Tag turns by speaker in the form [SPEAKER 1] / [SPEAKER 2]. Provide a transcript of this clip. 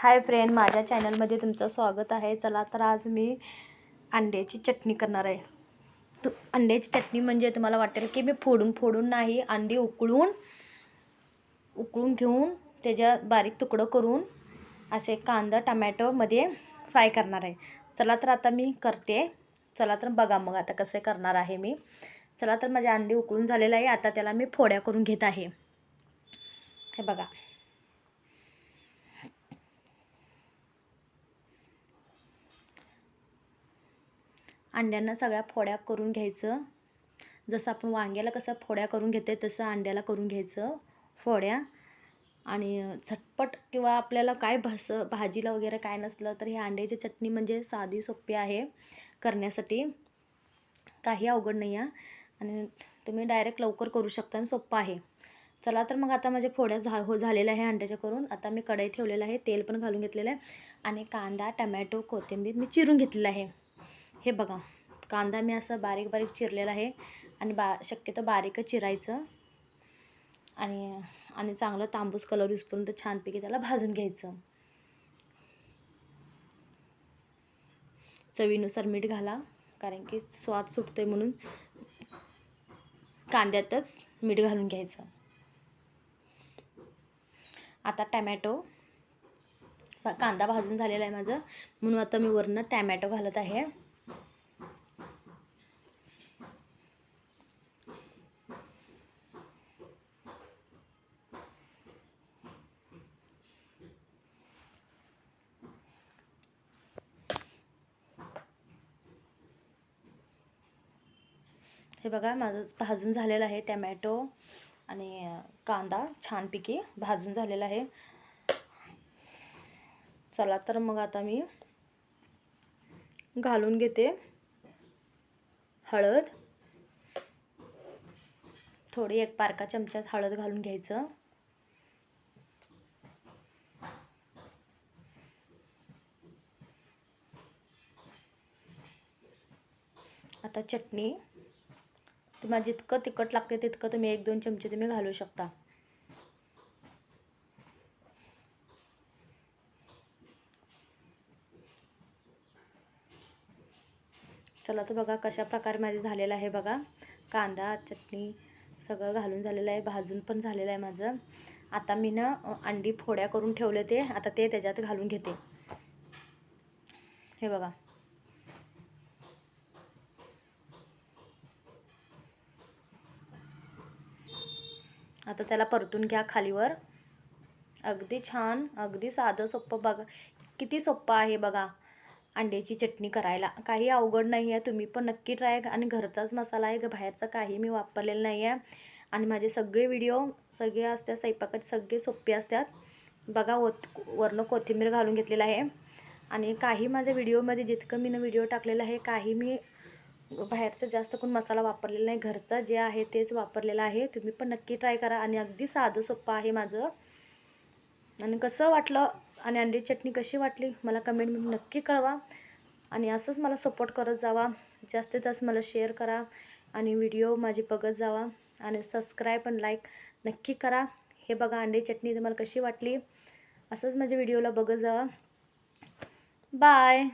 [SPEAKER 1] Hi friend माझ्या चॅनलमध्ये तुमचं स्वागत आहे. चला तर आज मी अंड्याची चटणी करणार आहे. तू अंड्याची चटणी म्हणजे तुम्हाला वाटेल की मी फोडून फोडून नाही अंडी उकळून उकळून घेऊन त्याच्या बारीक तुकडं करून असे कांदा टमॅटोमध्ये फ्राय करणार आहे. चला तर आता मी करते. चला तर बघा मग आता कसे करणार आहे मी. चला तर माझे अंडी उकळून झालेलं आहे. आता त्याला मी फोड्या करून घेत आहे. हे बघा. अंड्यांना सगळ्या फोड्या करून घ्यायचं. जसं आपण वांग्याला कसं फोड्या करून घेते तसं अंड्याला करून घ्यायचं फोड्या. आणि झटपट किंवा आपल्याला काय भस भाजीला वगैरे काय नसलं तर ही अंड्याची चटणी म्हणजे साधी सोपी आहे करण्यासाठी. काही अवघड नाही आहे. आणि तुम्ही डायरेक्ट लवकर करू शकता आणि सोप्पं आहे. चला तर मग आता माझे फोड्या झा हो झालेल्या आहे अंड्याच्या करून. आता मी कढई ठेवलेलं आहे तेल पण घालून घेतलेलं आहे. आणि कांदा टमॅटो कोथिंबीर मी चिरून घेतलेलं आहे. हे बघा कांदा मी असं बारीक बारीक चिरलेला आहे आणि बा शक्यतो बारीकच चिरायचं. आणि आणि चांगलं तांबूस कलर युजपर्यंत छानपैकी त्याला भाजून घ्यायचं. चवीनुसार मीठ घाला कारण की स्वाद सुटतोय म्हणून कांद्यातच मीठ घालून घ्यायचं. आता टॅमॅटो. कांदा भाजून झालेला आहे माझं म्हणून आता मी वरनं टॅमॅटो घालत आहे. हे बघा माझं भाजून झालेलं आहे टॅमॅटो आणि कांदा छानपैकी भाजून झालेला आहे. चला तर मग आता मी घालून घेते हळद. थोडी एक पारका चमच्यात हळद घालून घ्यायचं. आता चटणी तुम्हाला जितकं तिखट लागते तितकं तुम्ही एक दोन चमचे तुम्ही घालू शकता. चला तर बघा कशा प्रकारे माझे झालेलं आहे बघा. कांदा चटणी सगळं घालून झालेलं आहे. भाजून पण झालेलं आहे माझं. आता मी ना अंडी फोड्या करून ठेवले ते आता ते त्याच्यात घालून घेते. हे बघा. आता त्याला परतून घ्या खालीवर. अगदी छान अगदी साधं सोपं बघा. किती सोपं आहे बघा अंड्याची चटणी करायला. काही अवघड नाही आहे तुम्ही पण नक्की ट्राय आणि घरचाच मसाला आहे बाहेरचा काही मी वापरलेला नाही आहे आणि माझे सगळे व्हिडिओ सगळे असतात स्वयंपाकाचे सगळे सोपे असतात. बघा ओत वरनं कोथिंबीर घालून घेतलेलं आहे. आणि काही माझ्या व्हिडिओमध्ये जितकं मी व्हिडिओ टाकलेला आहे काही मी बाहेरचं जास्त कोण मसाला वापरलेला नाही. घरचा जे आहे तेच वापरलेलं आहे. तुम्ही पण नक्की ट्राय करा आणि अगदी साधं सोप्पं आहे माझं. आणि कसं वाटलं? आणि अंडी चटणी कशी वाटली? मला कमेंटमध्ये नक्की कळवा. आणि असंच मला सपोर्ट करत जावा. जास्तीत जास्त मला शेअर करा. आणि व्हिडिओ माझी बघत जावा. आणि सबस्क्राईब आणि लाईक नक्की करा. हे बघा अंडी चटणी तुम्हाला कशी वाटली? असंच माझ्या व्हिडिओला बघत जावा. बाय